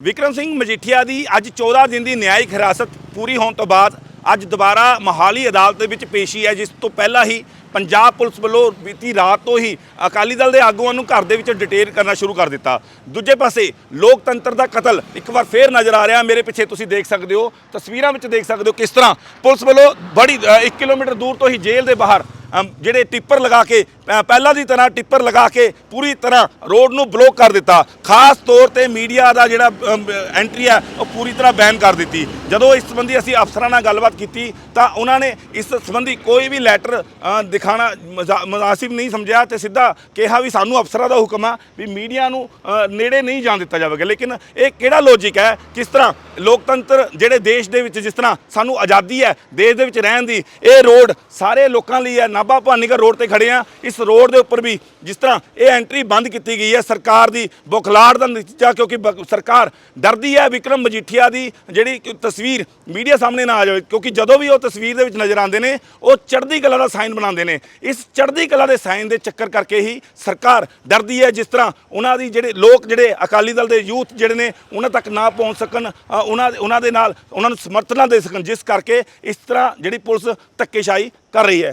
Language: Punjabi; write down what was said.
ਵਿਕਰਮ ਸਿੰਘ ਮਜੀਠੀਆ ਦੀ ਅੱਜ 14 ਦਿਨ ਦੀ ਨਿਆਇਕ ਹਿਰਾਸਤ ਪੂਰੀ ਹੋਣ ਤੋਂ ਬਾਅਦ ਅੱਜ ਦੁਬਾਰਾ ਮਹਾਲੀ ਅਦਾਲਤ ਦੇ ਵਿੱਚ ਪੇਸ਼ੀ ਹੈ ਜਿਸ ਤੋਂ ਪਹਿਲਾਂ ਹੀ ਪੰਜਾਬ ਪੁਲਿਸ ਵੱਲੋਂ ਬੀਤੀ ਰਾਤ ਤੋਂ ਹੀ ਅਕਾਲੀ ਦਲ ਦੇ ਆਗੂਆਂ ਨੂੰ ਘਰ ਦੇ ਵਿੱਚ ਡਿਟੇਨ ਕਰਨਾ ਸ਼ੁਰੂ ਕਰ ਦਿੱਤਾ। ਦੂਜੇ ਪਾਸੇ ਲੋਕਤੰਤਰ ਦਾ ਕਤਲ ਇੱਕ ਵਾਰ ਫੇਰ ਨਜ਼ਰ ਆ ਰਿਹਾ। ਮੇਰੇ ਪਿੱਛੇ ਤੁਸੀਂ ਦੇਖ ਸਕਦੇ ਹੋ, ਤਸਵੀਰਾਂ ਵਿੱਚ ਦੇਖ ਸਕਦੇ ਹੋ ਕਿਸ ਤਰ੍ਹਾਂ ਪੁਲਿਸ ਵੱਲੋਂ ਬੜੀ 1 ਕਿਲੋਮੀਟਰ ਦੂਰ ਤੋਂ ਹੀ ਜੇਲ੍ਹ ਦੇ ਬਾਹਰ ਜਿਹੜੇ ਟਿੱਪਰ ਲਗਾ ਕੇ ਪਹਿਲਾਂ ਦੀ ਤਰ੍ਹਾਂ ਟਿੱਪਰ ਲਗਾ ਕੇ ਪੂਰੀ ਤਰ੍ਹਾਂ ਰੋਡ ਨੂੰ ਬਲੌਕ ਕਰ ਦਿੱਤਾ। ਖਾਸ ਤੌਰ ਤੇ ਮੀਡੀਆ ਦਾ ਜਿਹੜਾ ਐਂਟਰੀ ਹੈ ਉਹ ਪੂਰੀ ਤਰ੍ਹਾਂ ਬੈਨ ਕਰ ਦਿੱਤੀ। ਜਦੋਂ ਇਸ ਸੰਬੰਧੀ ਅਸੀਂ ਅਫਸਰਾਂ ਨਾਲ ਗੱਲਬਾਤ ਕੀਤੀ ਤਾਂ ਉਹਨਾਂ ਨੇ ਇਸ ਸੰਬੰਧੀ ਕੋਈ ਵੀ ਲੈਟਰ ਅ, ਦਿਖਾਣਾ ਮੁਨਾਸਿਬ ਨਹੀਂ ਸਮਝਿਆ ਤੇ ਸਿੱਧਾ ਕਿਹਾ ਵੀ ਸਾਨੂੰ ਅਫਸਰਾਂ ਦਾ ਹੁਕਮ ਆ ਵੀ ਮੀਡੀਆ ਨੂੰ ਨੇੜੇ ਨਹੀਂ ਜਾਣ ਦਿੱਤਾ ਜਾਵੇਗਾ। ਲੇਕਿਨ ਇਹ ਕਿਹੜਾ ਲੌਜੀਕ ਹੈ? ਕਿਸ ਤਰ੍ਹਾਂ ਲੋਕਤੰਤਰ ਜਿਹੜੇ ਦੇਸ਼ ਦੇ ਵਿੱਚ ਜਿਸ ਤਰ੍ਹਾਂ ਸਾਨੂੰ ਆਜ਼ਾਦੀ ਹੈ ਦੇਸ਼ ਦੇ ਵਿੱਚ ਰਹਿਣ ਦੀ ਇਹ ਰੋਡ ਸਾਰੇ ਲੋਕਾਂ ਲਈ ਹੈ ਨਾਭਾ ਭਾਨੀਗੜ੍ਹ ਰੋਡ ਤੇ ਖੜੇ ਆ। ਇਸ ਰੋਡ ਦੇ ਉੱਪਰ ਵੀ ਜਿਸ ਤਰ੍ਹਾਂ ਇਹ ਐਂਟਰੀ ਬੰਦ ਕੀਤੀ ਗਈ ਹੈ, ਸਰਕਾਰ ਦੀ ਬੁਖਲਾੜ ਦਾ ਨਤੀਜਾ, ਕਿਉਂਕਿ ਬ- ਸਰਕਾਰ ਡਰਦੀ ਹੈ ਵਿਕਰਮ ਮਜੀਠੀਆ ਦੀ ਜਿਹੜੀ ਤਸਵੀਰ ਮੀਡੀਆ ਸਾਹਮਣੇ ਨਾ ਆ ਜਾਵੇ, ਕਿਉਂਕਿ ਜਦੋਂ ਵੀ ਉਹ ਤਸਵੀਰ ਦੇ ਵਿੱਚ ਨਜ਼ਰ ਆਉਂਦੇ ਨੇ, ਉਹ ਚੜ੍ਹਦੀ ਕਲਾ ਦਾ ਸਾਈਨ ਬਣਾਉਂਦੇ ਨੇ। ਇਸ ਚੜ੍ਹਦੀ ਕਲਾ ਦੇ ਸਾਈਨ ਦੇ ਚੱਕਰ ਕਰਕੇ ਹੀ ਸਰਕਾਰ ਡਰਦੀ ਹੈ, ਜਿਸ ਤਰ੍ਹਾਂ ਉਹਨਾਂ ਦੀ ਜਿਹੜੇ ਲੋਕ, ਜਿਹੜੇ ਅਕਾਲੀ ਦਲ ਦੇ ਯੂਥ ਜਿਹੜੇ ਨੇ, ਉਹਨਾਂ ਤੱਕ ਨਾ ਪਹੁੰਚ ਸਕਣ ਉਹਨਾਂ ਉਹਨਾਂ ਦੇ ਨਾਲ ਉਹਨਾਂ ਨੂੰ ਸਮਰਥਨ ਦੇ ਸਕਣ, ਜਿਸ ਕਰਕੇ ਇਸ ਤਰ੍ਹਾਂ ਜਿਹੜੀ ਪੁਲਿਸ ਧੱਕੇਸ਼ਾਹੀ ਕਰ ਰਹੀ ਹੈ।